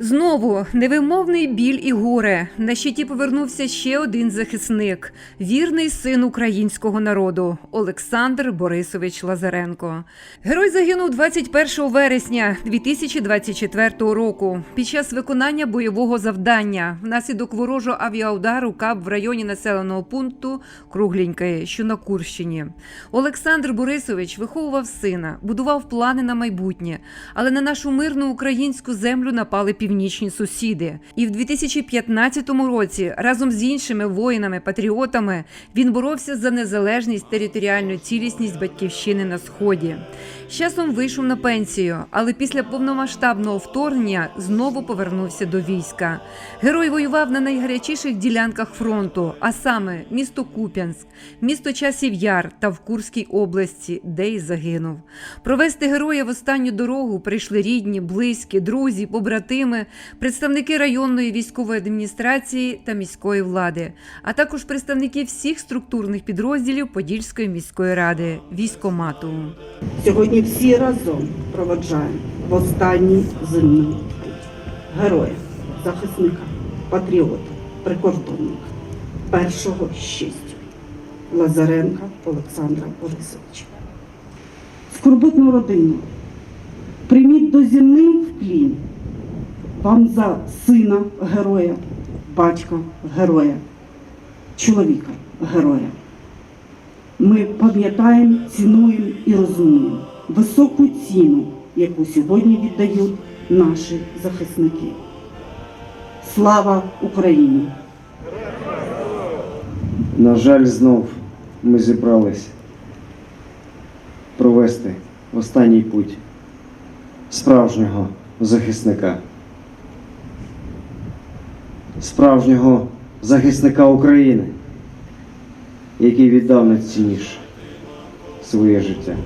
Знову невимовний біль і горе. На щиті повернувся ще один захисник вірний син українського народу Олександр Борисович Лазаренко. Герой загинув 21 вересня 2024 року під час виконання бойового завдання внаслідок ворожого авіаудару КАП в районі населеного пункту Кругленьке, що на Курщині. Олександр Борисович виховував сина, будував плани на майбутнє, але на нашу мирну українську землю напали північні сусіди. І в 2015 році разом з іншими воїнами-патріотами він боровся за незалежність територіальну цілісність батьківщини на сході. З часом вийшов на пенсію, але після повномасштабного вторгнення знову повернувся до війська. Герой воював на найгарячіших ділянках фронту, а саме місто Куп'янськ, місто Часів Яр та в Курській області, де й загинув. Провести героя в останню дорогу прийшли рідні, близькі, друзі, побратими, представники районної військової адміністрації та міської влади, а також представники всіх структурних підрозділів Подільської міської ради, військомату. Сьогодні всі разом проводжаємо в останній путь героя, захисника, патріота, прикордонника, першого честю Лазаренка Олександра Борисовича. Скорботну родину прийміть до земним в плін вам за сина героя, батька героя, чоловіка героя. Ми пам'ятаємо, цінуємо і розуміємо високу ціну, яку сьогодні віддають наші захисники. Слава Україні! На жаль, знов ми зібрались провести останній путь справжнього захисника. Справжнього захисника України, який віддав найцінніше своє життя.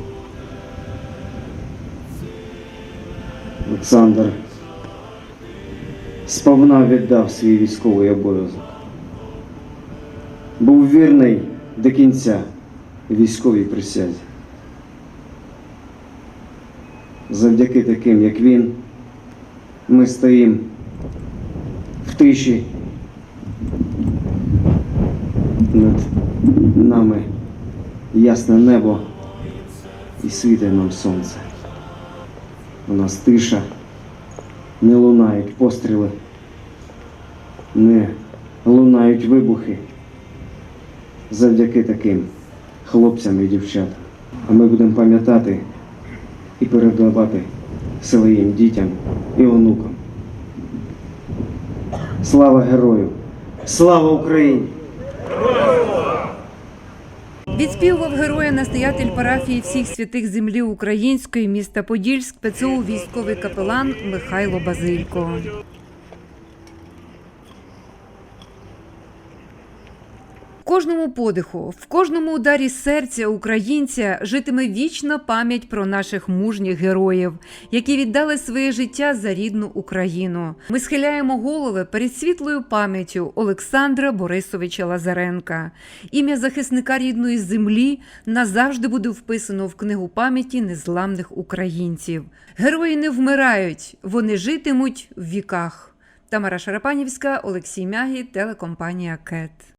Олександр сповна віддав свій військовий обов'язок був вірний до кінця військовій присязі. Завдяки таким, як він, ми стоїмо в тиші над нами ясне небо і світе нам сонце. У нас тиша, не лунають постріли, не лунають вибухи завдяки таким хлопцям і дівчатам. А ми будемо пам'ятати і передавати своїм дітям і онукам. Слава герою! Слава Україні! Відспівував героя настоятель парафії всіх святих землі української міста Подільськ ПЦУ військовий капелан Михайло Базилько. Кожному подиху, в кожному ударі серця українця житиме вічна пам'ять про наших мужніх героїв, які віддали своє життя за рідну Україну. Ми схиляємо голови перед світлою пам'яттю Олександра Борисовича Лазаренка. Ім'я захисника рідної землі назавжди буде вписано в книгу пам'яті незламних українців. Герої не вмирають, вони житимуть в віках. Тамара Шарапанівська, Олексій Мягі, телекомпанія КЕТ.